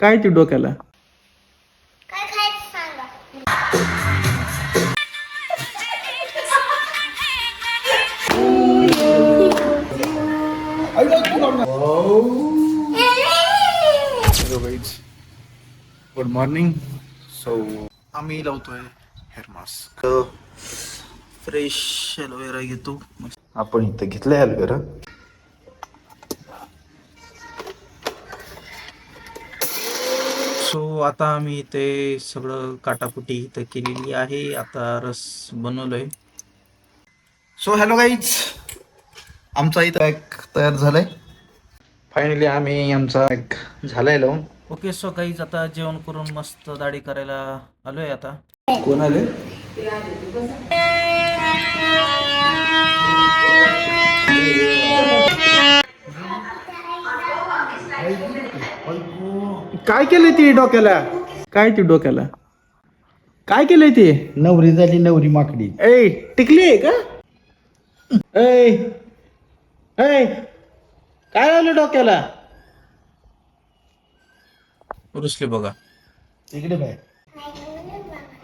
काय ते डोक्याला? काय खायचं सांगा गुड मॉर्निंग सो आम्ही लावतोय हेअर मास्क फ्रेश ॲलोवेरा घेतो. आपण इथं घेतलंय ॲलोवेरा सो आता आम्ही इथे सगळं काटाकुटी इथं केलेली आहे. आता रस बनवलोय. सो हॅलो गाईज आमचा इथं एक तयार झालाय. फायनली आम्ही आमचा एक झालाय लावून. ओके सो गाईज आता जेवण करून मस्त दाढी करायला आलोय आता. कोण आले? काय केलंय ती डोक्याला? काय ती डोक्याला? काय केलंय ते? नवरी झाली नवरी माकडी. ए टिकली आहे का? ऐ ऐ काय झालं डोक्याला? रुसले बघा. इकडे बाय.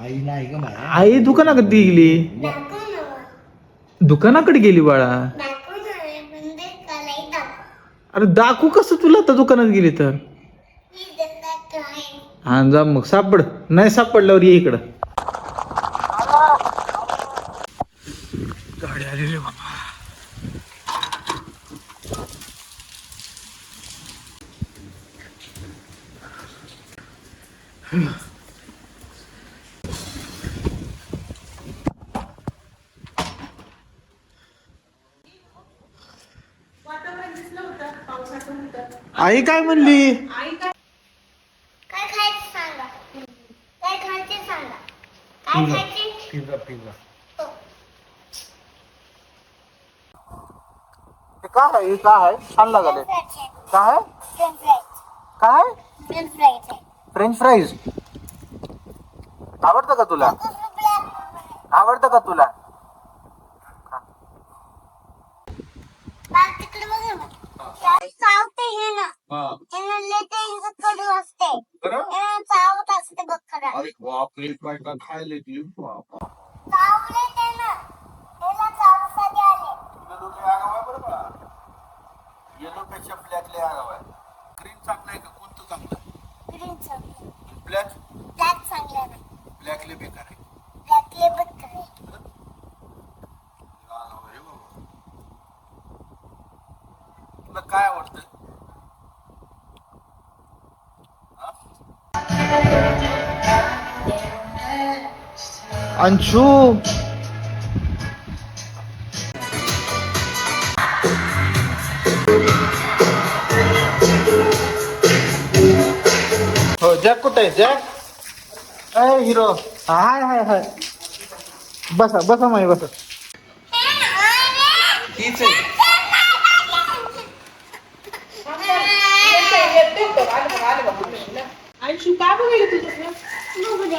आई नाही का माय आई दुकानाकडे गेली? दुकानाकडे गेली बाळा? अरे दाखवू कसं तुला आता दुकानात गेली तर? हा जा मग सापड. नाही सापडल्यावर ये इकडं. गाडी आली रे बाबा. आई काय म्हणली? काय खायचं सांगा काय खायचे सांगा. काय खायचे? Pizza pizza. हो. काय आहे? काय आहे? छान लागले काय फ्रेंच फ्राईज काय फ्रेंच फ्राईज आहे. फ्रेंच फ्राईज आवडतं का तुला? आवडतं का तुला? तिकडे बघ ना. चावते हे ना त्याला लय ते कडू असते त्याला चावत असते बघ खरं बापरे खायला ती चावले ते ना येलो पेक्षा ब्लॅक लय आगाव आहे ग्रीन चांगलं आहे का कोणतं चांगलं ग्रीन चांगले ब्लॅक ब्लॅक चांगले नाही ब्लॅक लय बेकार आहे ब्लॅक ले बेकार आहे तुला काय आवडतं अंशू. हो जॅक कुठे आहे जॅक? अय हिरो. हाय हाय हाय. बसा बसा माही बसा. तीच आहे. अंशू बघायला तुझं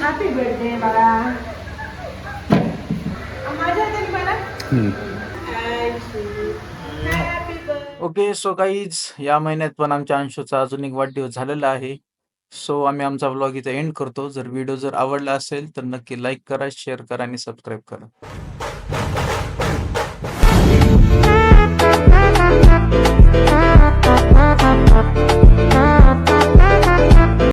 हॅपी बर्थडे मला माझ्या मला ओके सो काहीच या महिन्यात पण आमच्या अंशूचा अजून एक वाढदिवस झालेला आहे. सो आम्ही आमचा व्लॉग इथे एंड करतो. जर व्हिडिओ जर आवडला असेल तर नक्की लाईक करा शेअर करा आणि सबस्क्राईब करा.